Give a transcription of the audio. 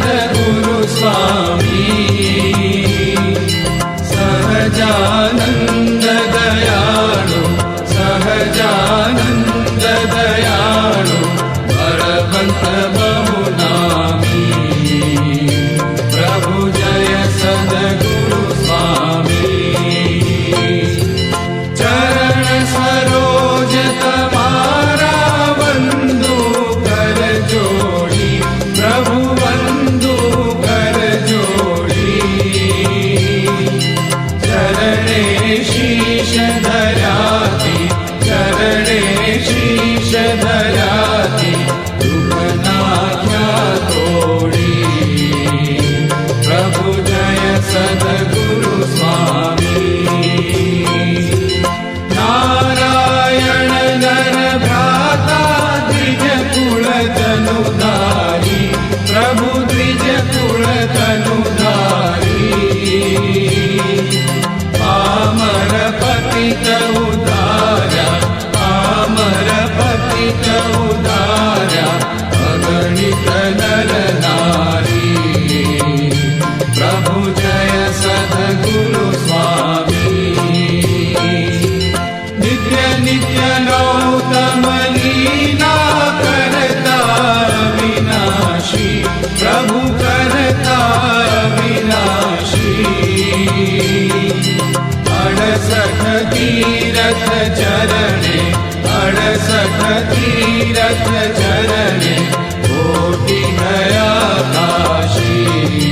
Guruswamy Sahajanand Together रणसी Rath Kashi.